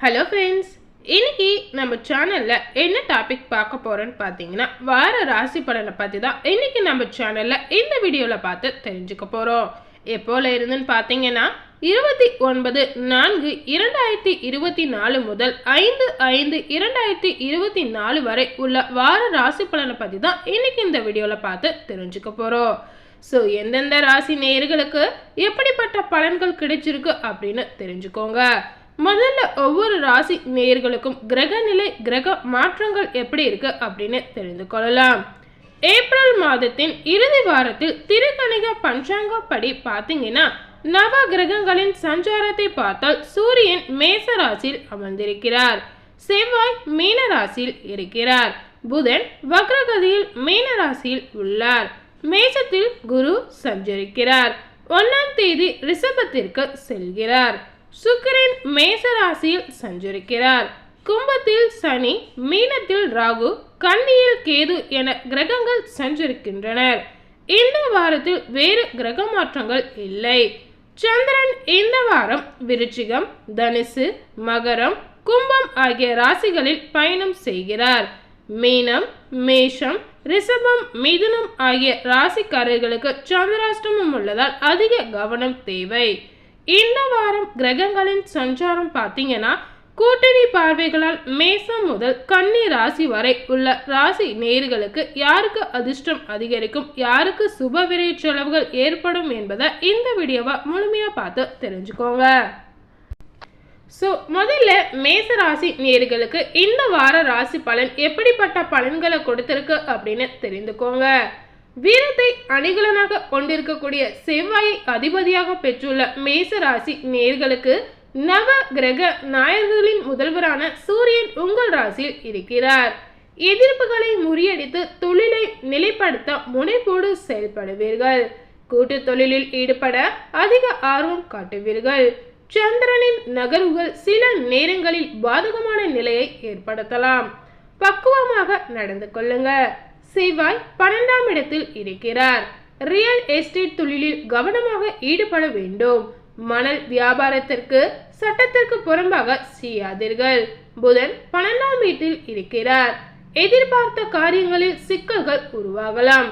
Hello friends இன்னைக்கு நம்ம சேனலில் என்ன டாபிக் பார்க்க போகிறோன்னு பார்த்தீங்கன்னா வார ராசி பலனை பற்றி தான் இன்னைக்கு நம்ம சேனலில் இந்த வீடியோவில் பார்த்து தெரிஞ்சுக்க போகிறோம் எப்போல இருந்துன்னு பார்த்தீங்கன்னா இருபத்தி ஒன்பது நான்கு இரண்டாயிரத்தி இருபத்தி நாலு முதல் ஐந்து ஐந்து இரண்டாயிரத்தி இருபத்தி நாலு வரை உள்ள வார ராசி பலனை பற்றி தான் இன்னைக்கு இந்த வீடியோவில் பார்த்து தெரிஞ்சுக்க போகிறோம் ஸோ எந்தெந்த ராசி நேயர்களுக்கு எப்படிப்பட்ட பலன்கள் கிடைச்சிருக்கு அப்படின்னு தெரிஞ்சுக்கோங்க. முதல்ல ஒவ்வொரு ராசி நேயர்களுக்கும் கிரக நிலை கிரக மாற்றங்கள் எப்படி இருக்கு அப்படின்னு தெரிந்து கொள்ளலாம். ஏப்ரல் மாதத்தின் இறுதி வாரத்தில் திருக்கணிக பஞ்சாங்கப்படி பார்த்தீங்கன்னா நவ கிரகங்களின் சஞ்சாரத்தை பார்த்தால் சூரியன் மேச ராசியில் அமர்ந்திருக்கிறார். செவ்வாய் மீன ராசியில் இருக்கிறார். புதன் வக்ரகதியில் மீன ராசியில் உள்ளார். மேசத்தில் குரு சஞ்சரிக்கிறார். ஒன்னாம் தேதி ரிஷபத்திற்கு செல்கிறார். சுக்கிரன் மேச ராசியில் சஞ்சரிக்கிறார். கும்பத்தில் சனி மீனத்தில் ராகு கன்னியில் கேது என கிரகங்கள் சஞ்சரிக்கின்றனர். இந்த வாரத்தில் வேறு கிரக மாற்றங்கள் இல்லை. சந்திரன் இந்த வாரம் விருச்சிகம் தனுசு மகரம் கும்பம் ஆகிய ராசிகளில் பயணம் செய்கிறார். மீனம் மேஷம் ரிஷபம் மிதுனம் ஆகிய ராசிக்காரர்களுக்கு சந்திராஷ்டமம் உள்ளதால் அதிக கவனம் தேவை. இந்த வாரம் கிரகங்களின் சஞ்சாரம் பார்த்தீங்கன்னா கூட்டணி பார்வைகளால் மேசம் முதல் கன்னி ராசி வரை உள்ள ராசி நேர்களுக்கு யாருக்கு அதிர்ஷ்டம் அதிகரிக்கும் யாருக்கு சுப விரை செலவுகள் ஏற்படும் என்பதை இந்த வீடியோவை முழுமையா பார்த்து தெரிஞ்சுக்கோங்க. ஸோ முதல்ல மேச ராசி நேர்களுக்கு இந்த வார ராசி பலன் எப்படிப்பட்ட பலன்களை கொடுத்துருக்கு அப்படின்னு தெரிந்துக்கோங்க. வீரத்தை அணிகலனாக கொண்டிருக்கக்கூடிய செவ்வாயை அதிபதியாக பெற்றுள்ள மேச ராசி நேர்களுக்கு நவ கிரக நாயகர்களின் முதல்வரான சூரியன் உங்கள் ராசியில் இருக்கிறார். எதிர்ப்புகளை முறியடித்து தொழிலை நிலைப்படுத்த முனைப்போடு செயல்படுவீர்கள். கூட்டு தொழிலில் ஈடுபட அதிக ஆர்வம் காட்டுவீர்கள். சந்திரனின் நகர்வுகள் சில நேரங்களில் பாதகமான நிலையை ஏற்படுத்தலாம். பக்குவமாக நடந்து கொள்ளுங்கள். செவ்வாய் பன்னெண்டாம் இடத்தில் இருக்கிறார். ரியல் எஸ்டேட் தொழிலில் கவனமாக ஈடுபட வேண்டும். மணல் வியாபாரத்திற்கு சட்டத்திற்கு புறம்பாக செய்யாதீர்கள். புதன் பன்னெண்டாம் வீட்டில் இருக்கிறார். எதிர்பார்த்த காரியங்களில் சிக்கல்கள் உருவாகலாம்.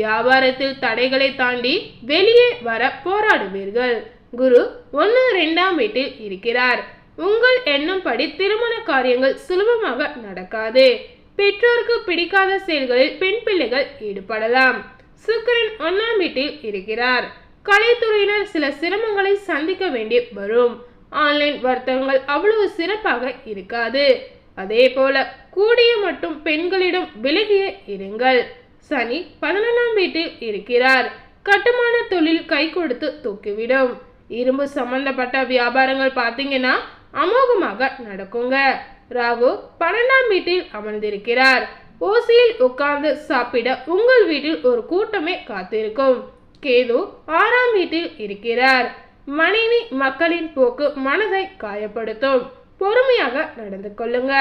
வியாபாரத்தில் தடைகளை தாண்டி வெளியே வர போராடுவீர்கள். குரு ஒன்று ரெண்டாம் வீட்டில் இருக்கிறார். உங்கள் எண்ணம்படி திருமண காரியங்கள் சுலபமாக நடக்காது. பெற்றோருக்கு பிடிக்காத செயல்களில் பெண் பிள்ளைகள் ஈடுபடலாம். சுக்கிரன் ஒன்னாம் வீட்டில் இருக்கிறார். கலைத்துறையினர் சில சிரமங்களை சந்திக்க வேண்டி வரும். ஆன்லைன் வர்த்தகங்கள் அவ்வளவு சிறப்பாக இருக்காது. அதே போல கூடிய மட்டும் பெண்களிடம் விலகிய இருங்கள். சனி பதினொன்றாம் வீட்டில் இருக்கிறார். கட்டுமான தொழில் கை கொடுத்து தூக்கிவிடும். இரும்பு சம்பந்தப்பட்ட வியாபாரங்கள் பார்த்தீங்கன்னா அமோகமாக நடக்குங்க. ராகு பன்னெண்டாம் வீட்டில் அமர்ந்திருக்கிறார். ஓசியில் உட்கார்ந்து சாப்பிட உங்கள் வீட்டில் ஒரு கூட்டமே காத்திருக்கும். கேது ஆறாம் வீட்டில் இருக்கிறார். மனைவி மக்களின் போக்கு மனதை காயப்படுத்தும். பொறுமையாக நடந்து கொள்ளுங்க.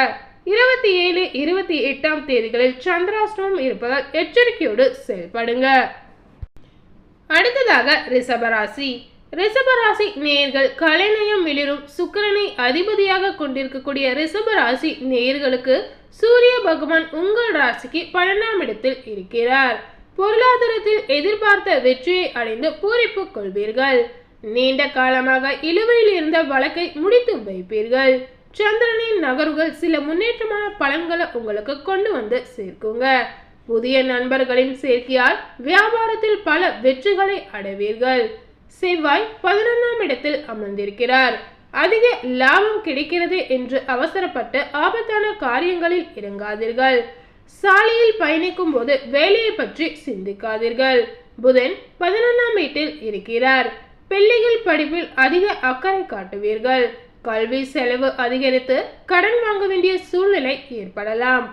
இருபத்தி ஏழு இருபத்தி எட்டாம் தேதிகளில் சந்திராஷ்டமம் இருப்பதால் எச்சரிக்கையோடு செயல்படுங்க. அடுத்ததாக ரிஷபராசி ரிஷபராசி நேர்கள் கலைநயம் மிளிரும் சுக்கிரனை அதிபதியாக கொண்டிருக்கக்கூடிய ரிஷபராசி நேர்களுக்கு சூரிய பகவான் உங்கள் ராசிக்கு பன்னெண்டாம் இடத்தில் இருக்கிறார். பொருளாதாரத்தில் எதிர்பார்த்த வெற்றியை அடைந்து பூரிப்பு கொள்வீர்கள். நீண்ட காலமாக இழுவையில் இருந்த வழக்கை முடித்து வைப்பீர்கள். சந்திரனின் நகர்வுகள் சில முன்னேற்றமான பலன்களை உங்களுக்கு கொண்டு வந்து சேர்க்குங்க. புதிய நண்பர்களின் சேர்க்கையால் வியாபாரத்தில் பல வெற்றிகளை அடைவீர்கள். செவ்வாய் பதினொன்றாம் இடத்தில் அமர்ந்திருக்கிறார். அதிக லாபம் கிடைக்கிறது என்று அவசரப்பட்டு ஆபத்தான காரியங்களில் இறங்காதீர்கள். சாலையில் பயணிக்கும் போது வேலையை பற்றி சிந்திக்காதீர்கள். புதன் பதினொன்றாம் வீட்டில் இருக்கிறார். பிள்ளைகள் படிப்பில் அதிக அக்கறை காட்டுவீர்கள். கல்வி செலவு அதிகரித்து கடன் வாங்க வேண்டிய சூழ்நிலை ஏற்படலாம்.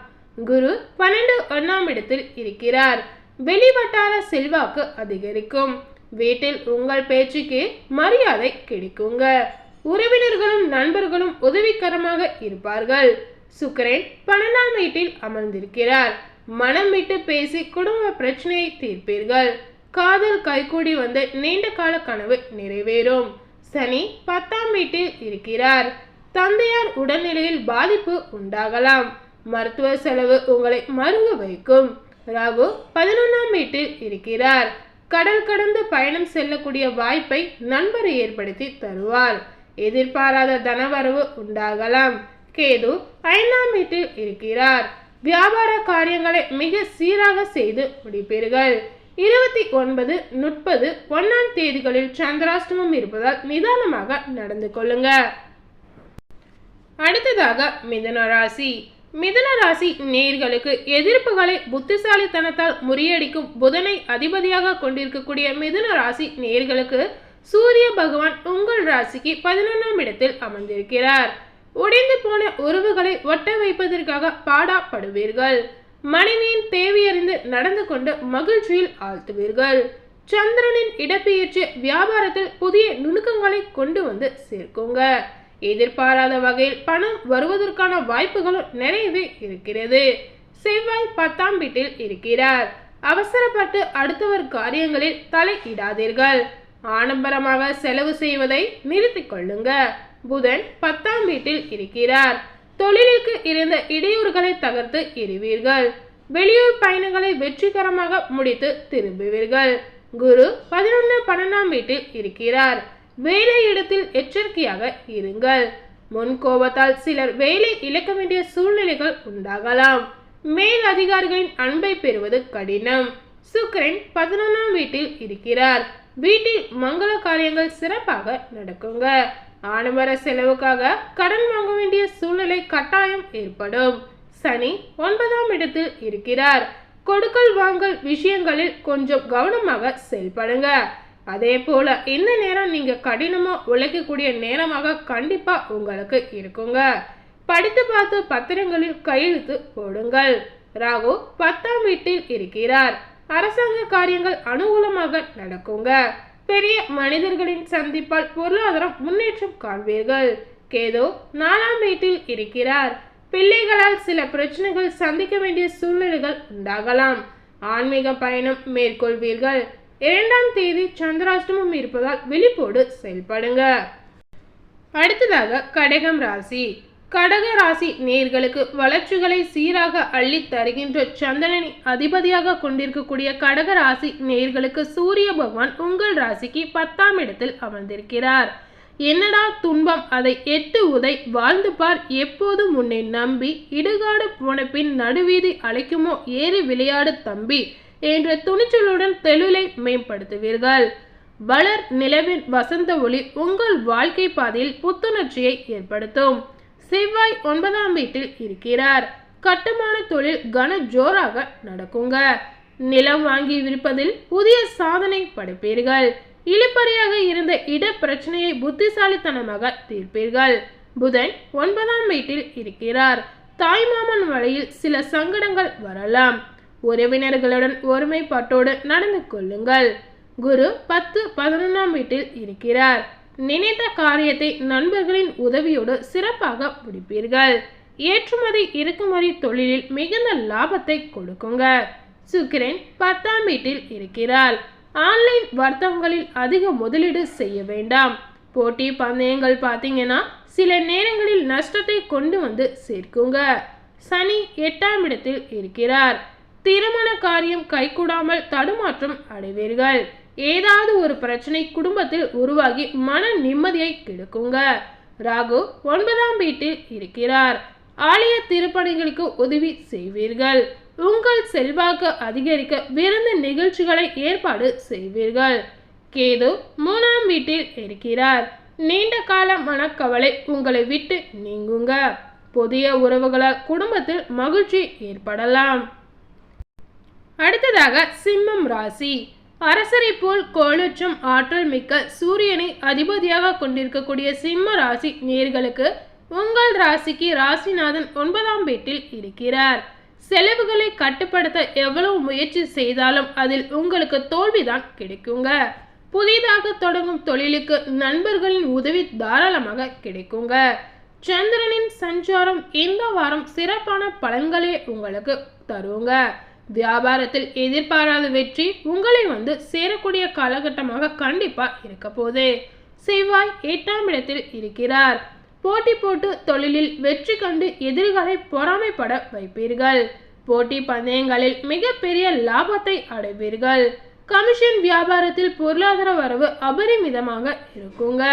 குரு பன்னெண்டு ஒன்றாம் இடத்தில் இருக்கிறார். வெளிவட்டார செல்வாக்கு அதிகரிக்கும். வீட்டில் உங்கள் பேச்சுக்கு மரியாதை கிடைக்குங்க. உறவினர்களும் நண்பர்களும் உதவிகரமாக இருப்பார்கள். சுக்கரன் பன்னெண்டாம் வீட்டில் அமர்ந்திருக்கிறார். மனம் விட்டு பேசி குடும்ப பிரச்சனையை தீர்ப்பீர்கள். காதல் கைகூடி வந்து நீண்ட கால கனவு நிறைவேறும். சனி பத்தாம் வீட்டில் இருக்கிறார். தந்தையார் உடல்நிலையில் பாதிப்பு உண்டாகலாம். மருத்துவ செலவு உங்களை மருக வைக்கும். ராகு பதினொன்றாம் வீட்டில் இருக்கிறார். கடல் கடந்து பயணம் செல்லக்கூடிய வாய்ப்பை நண்பர் ஏற்படுத்தி தருவார். எதிர்பாராத தனவரவு உண்டாகலாம். கேது ஐந்தாம் வீட்டில் இருக்கிறார். வியாபார காரியங்களை மிக சீராக செய்து முடிப்பீர்கள். இருபத்தி ஒன்பது முப்பது ஒன்னாம் தேதிகளில் சந்திராஷ்டமம் இருப்பதால் நிதானமாக நடந்து கொள்ளுங்க. அடுத்ததாக மிதன ராசி. மிதுன ராசி நேர்களுக்கு எதிர்ப்புகளை புத்திசாலித்தனத்தால் முறியடிக்கும் புதனை அதிபதியாக கொண்டிருக்கக்கூடிய மிதுன ராசி நேர்களுக்கு சூரிய பகவான் உங்கள் ராசிக்கு பதினொன்றாம் இடத்தில் அமர்ந்திருக்கிறார். உடைந்து போன உறவுகளை ஒட்ட வைப்பதற்காக பாடாப்படுவீர்கள். மனைவியின் தேவையறிந்து நடந்து கொண்டு மகிழ்ச்சியில் ஆழ்த்துவீர்கள். சந்திரனின் இடப்பெயர்ச்சி வியாபாரத்தில் புதிய நுணுக்கங்களை கொண்டு வந்து சேர்க்குங்க. எதிர்பாராத வகையில் பணம் வருவதற்கான வாய்ப்புகளும் நிறையவே இருக்கிறது. செவ்வாய் பத்தாம் வீட்டில் இருக்கிறார். அவசரப்பட்டு அடுத்தவர் காரியங்களில் தலையிடாதீர்கள். ஆடம்பரமாக செலவு செய்வதை நிறுத்திக் கொள்ளுங்க. புதன் பத்தாம் வீட்டில் இருக்கிறார். தொழிலுக்கு இருந்த இடையூறுகளை தகர்த்து எறிவீர்கள். வெளியூர் பயணங்களை வெற்றிகரமாக முடித்து திரும்புவீர்கள். குரு பதினொன்று பன்னெண்டாம் வீட்டில் இருக்கிறார். வேலை இடத்தில் எச்சரிக்கையாக இருங்கள். முன் கோபத்தால் சிலர் வேலை இழக்க வேண்டிய சூழ்நிலைகள் உண்டாகலாம். மேல் அதிகாரிகளின் அன்பை பெறுவது கடினம். சுக்கரன் பதினொன்றாம் வீட்டில் இருக்கிறார். வீட்டில் மங்கள காரியங்கள் சிறப்பாக நடக்குங்க. ஆடம்பர செலவுக்காக கடன் வாங்க வேண்டிய சூழ்நிலை கட்டாயம் ஏற்படும். சனி ஒன்பதாம் இடத்தில் இருக்கிறார். கொடுக்கல் வாங்கல் விஷயங்களில் கொஞ்சம் கவனமாக செயல்படுங்க. அதே போல் இந்த நேரம் நீங்கள் கடினமாக உழைக்கக்கூடிய நேரமாக கண்டிப்பாக உங்களுக்கு இருக்குங்க. படித்து பார்த்து பத்திரங்களில் கையெழுத்து போடுங்கள். ராகு பத்தாம் வீட்டில் இருக்கிறார். அரசாங்க காரியங்கள் அனுகூலமாக நடக்குங்க. பெரிய மனிதர்களின் சந்திப்பால் பொருளாதாரம் முன்னேற்றம் காண்பீர்கள். கேது நாலாம் வீட்டில் இருக்கிறார். பிள்ளைகளால் சில பிரச்சனைகள் சந்திக்க வேண்டிய சூழ்நிலைகள் உண்டாகலாம். ஆன்மீக பயணம் மேற்கொள்வீர்கள். இரண்டாம் தேதி சந்திராஷ்டமம் இருப்பதால் விழிப்போடு செயல்படுங்க. அடுத்ததாக கடகம் ராசி. கடக ராசி நேர்களுக்கு வளர்ச்சிகளை சீராக அள்ளி தருகின்ற சந்திரனை அதிபதியாக கொண்டிருக்கக்கூடிய கடக ராசி நேர்களுக்கு சூரிய பகவான் உங்கள் ராசிக்கு பத்தாம் இடத்தில் அமர்ந்திருக்கிறார். என்னடா துன்பம்? அதை எட்டு உதை வாழ்ந்து பார். எப்போதும் உன்னை நம்பி இடுகாடு போன பின் நடுவீதி அழைக்குமோ? ஏறி விளையாடு தம்பி. என்ற துணிச்சலுடன் தெளிலை மேம்படுத்துவீர்கள். வளர் நிலவின் வசந்த ஒளி உங்கள் வாழ்க்கை பாதையில் புத்துணர்ச்சியை ஏற்படுத்தும். செவ்வாய் ஒன்பதாம் வீட்டில் இருக்கிறார். கட்டுமான தொழில் கன ஜோராக நடக்குங்க. நிலம் வாங்கி விற்பதில் புதிய சாதனை படைப்பீர்கள். இழுப்பறியாக இருந்த இட பிரச்சனையை புத்திசாலித்தனமாக தீர்ப்பீர்கள். புதன் ஒன்பதாம் வீட்டில் இருக்கிறார். தாய்மாமன் வழியில் சில சங்கடங்கள் வரலாம். உறவினர்களுடன் ஒருமைப்பாட்டோடு நடந்து கொள்ளுங்கள். குரு பத்து பதினொன்றாம் வீட்டில் இருக்கிறார். நினைத்த காரியத்தை நண்பர்களின் உதவியோடு சிறப்பாக முடிப்பீர்கள். ஏற்றுமதி இறக்குமதி தொழிலில் மிகுந்த லாபத்தை கொடுக்குங்க. சுக்கிரன் பத்தாம் வீட்டில் இருக்கிறார். ஆன்லைன் வர்த்தகங்களில் அதிக முதலீடு செய்ய வேண்டாம். போட்டி பந்தயங்கள் பார்த்தீங்கன்னா சில நேரங்களில் நஷ்டத்தை கொண்டு வந்து சேர்க்குங்க. சனி எட்டாம் இடத்தில் இருக்கிறார். திருமண காரியம் கைகூடாமல் தடுமாற்றம் அடைவீர்கள். ஏதாவது ஒரு பிரச்சனை குடும்பத்தில் உருவாகி மன நிம்மதியை கெடுக்குங்க. ராகு ஒன்பதாம் வீட்டில் இருக்கிறார். ஆலய திருப்பணிகளுக்கு உதவி செய்வீர்கள். உங்கள் செல்வாக்கு அதிகரிக்க விருந்து நிகழ்ச்சிகளை ஏற்பாடு செய்வீர்கள். கேது மூணாம் வீட்டில் இருக்கிறார். நீண்ட கால மனக்கவலை உங்களை விட்டு நீங்குங்க. புதிய உறவுகளால் குடும்பத்தில் மகிழ்ச்சி ஏற்படலாம். அடுத்ததாக சிம்மம் ராசி. அரசரை போல் கோளுற்றும் ஆற்றல் மிக்க சூரியனை அதிபதியாக கொண்டிருக்கக்கூடிய சிம்ம ராசி நேர்களுக்கு உங்கள் ராசிக்கு ராசிநாதன் ஒன்பதாம் வீட்டில் இருக்கிறார். செலவுகளை கட்டுப்படுத்த எவ்வளவு முயற்சி செய்தாலும் அதில் உங்களுக்கு தோல்விதான் கிடைக்குங்க. புதிதாக தொடங்கும் தொழிலுக்கு நண்பர்களின் உதவி தாராளமாக கிடைக்குங்க. சந்திரனின் சஞ்சாரம் இந்த வாரம் சிறப்பான பலன்களே உங்களுக்கு தருங்க. வியாபாரத்தில் எதிர்பாராத வெற்றி உங்களை வந்து சேரக்கூடிய காலகட்டமாக கண்டிப்பா இருக்க போது செவ்வாய் எட்டாம் இடத்தில் இருக்கிறார். போட்டி போட்டு தொழிலில் வெற்றி கண்டு எதிரிகளை பொறாமைப்பட வைப்பீர்கள். போட்டி பந்தயங்களில் மிகப்பெரிய லாபத்தை அடைவீர்கள். கமிஷன் வியாபாரத்தில் பொருளாதார வரவு அபரிமிதமாக இருக்குங்க.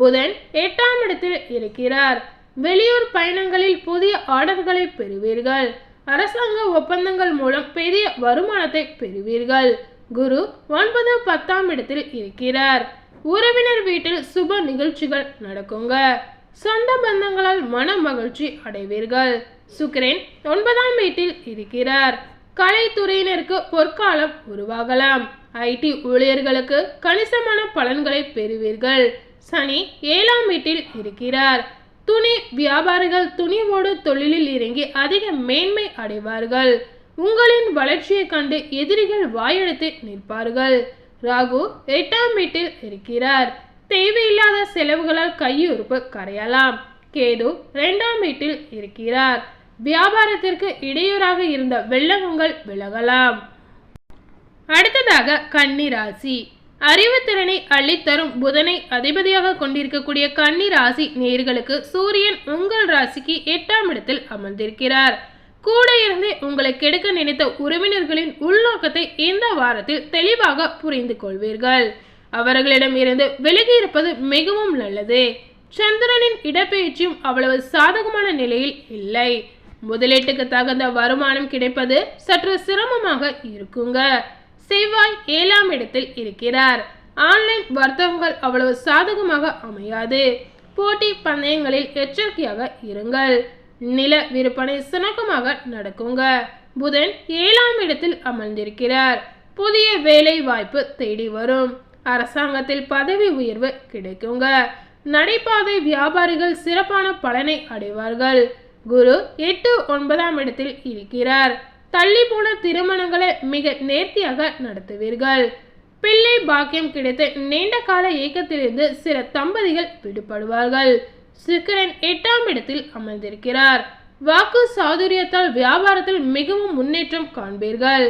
புதன் எட்டாம் இடத்தில் இருக்கிறார். வெளியூர் பயணங்களில் புதிய ஆர்டர்களை பெறுவீர்கள். அரசாங்க ஒப்பந்தங்கள் மூலம் பெரிய வருமானத்தை பெறுவீர்கள். குரு ஒன்பது பத்தாம் இடத்தில் இருக்கிறார். உறவினர் வீட்டில் சுப நிகழ்ச்சிகள் நடக்குங்க. சொந்த பந்தங்களால் மன மகிழ்ச்சி அடைவீர்கள். சுக்கிரன் ஒன்பதாம் வீட்டில் இருக்கிறார். கலைத்துறையினருக்கு பொற்காலம் உருவாகலாம். ஐடி ஊழியர்களுக்கு கணிசமான பலன்களை பெறுவீர்கள். சனி ஏழாம் வீட்டில் இருக்கிறார். துணி வியாபாரிகள் துணிவோடு தொழிலில் இறங்கி அதிக மேன்மை அடைவார்கள். உங்களின் வளர்ச்சியை கண்டு எதிரிகள் வாயெடுத்து நிற்பார்கள். ராகு எட்டாம் வீட்டில் இருக்கிறார். தேவையில்லாத செலவுகளால் கையிருப்பு கரையலாம். கேது இரண்டாம் வீட்டில் இருக்கிறார். வியாபாரத்திற்கு இடையூறாக இருந்த வெள்ளகங்கள் விலகலாம். அடுத்ததாக கன்னிராசி அறிவுத்திறனை அள்ளித்தரும் புதனை அதிபதியாக கொண்டிருக்கக்கூடிய கன்னி ராசி நேர்களுக்கு சூரியன் உங்கள் ராசிக்கு எட்டாம் இடத்தில் அமர்ந்திருக்கிறார். கூட இருந்து உங்களை கெடுக்க நினைத்த உறவினர்களின் உள்நோக்கத்தை இந்த வாரத்தில் தெளிவாக புரிந்து கொள்வீர்கள். அவர்களிடம் இருந்து விலகி இருப்பது மிகவும் நல்லது. சந்திரனின் இடப்பெயர்ச்சியும் அவ்வளவு சாதகமான நிலையில் இல்லை. முதலீட்டுக்கு தகுந்த வருமானம் கிடைப்பது சற்று சிரமமாக இருக்குங்க. செவ்வாய் ஏழாம் இடத்தில் இருக்கிறார். ஆன்லைன் வர்த்தகங்கள் அவ்வளவு சாதகமாக அமையாது. போட்டி பந்தயங்களில் எச்சரிக்கையாக இருங்கள். நில விற்பனை சுணக்கமாக நடக்குங்க. புதன் ஏழாம் இடத்தில் அமர்ந்திருக்கிறார். புதிய வேலை வாய்ப்பு தேடி வரும். அரசாங்கத்தில் பதவி உயர்வு கிடைக்குங்க. நடைபாதை வியாபாரிகள் சிறப்பான பலனை அடைவார்கள். குரு எட்டு ஒன்பதாம் இடத்தில் இருக்கிறார். தள்ளி போன திருமணங்களை மிக நேர்த்தியாக நடத்துவீர்கள். பிள்ளை பாக்கியம் கிடைத்து நீண்ட கால இயக்கத்திலிருந்து சில தம்பதிகள் விடுபடுவார்கள் சுக்கரன் எட்டாம் இடத்தில் அமர்ந்திருக்கிறார். வாக்கு சாதுரியத்தால் வியாபாரத்தில் மிகவும் முன்னேற்றம் காண்பீர்கள்.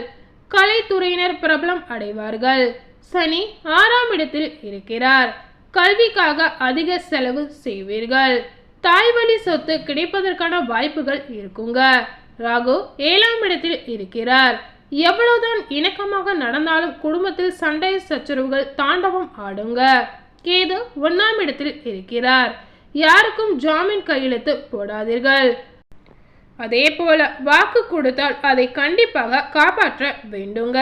கலைத்துறையினர் பிரபலம் அடைவார்கள். சனி ஆறாம் இடத்தில் இருக்கிறார். கல்விக்காக அதிக செலவு செய்வீர்கள். தாய்வழி சொத்து கிடைப்பதற்கான வாய்ப்புகள் இருக்குங்க. ராகு ஏழாம் இடத்தில் இருக்கிறார். எவ்வளவுதான் இணக்கமாக நடந்தாலும் குடும்பத்தில் சண்டை சச்சரவுகள் தாண்டவம் ஆடுங்க. கேது ஒன்னாம் இடத்தில் இருக்கிறார். யாருக்கும் ஜாமீன் கையெழுத்து போடாதீர்கள். அதே போல வாக்கு கொடுத்தால் அதை கண்டிப்பாக காப்பாற்ற வேண்டுங்க.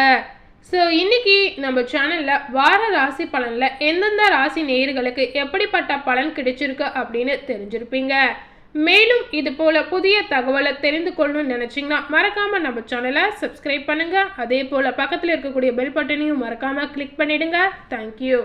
ஸோ இன்னைக்கு நம்ம சேனலில் வார ராசி பலனில் எந்தெந்த ராசி நேயர்களுக்கு எப்படிப்பட்ட பலன் கிடைச்சிருக்கு அப்படின்னு தெரிஞ்சிருப்பீங்க. மேலும் இது போல புதிய தகவலை தெரிந்து கொள்ளணும்னு நினச்சிங்கன்னா மறக்காமல் நம்ம சேனலை சப்ஸ்கிரைப் பண்ணுங்கள் அதே போல் பக்கத்தில் இருக்கக்கூடிய பெல் பட்டனையும் மறக்காமல் கிளிக் பண்ணிடுங்க. தேங்க்யூ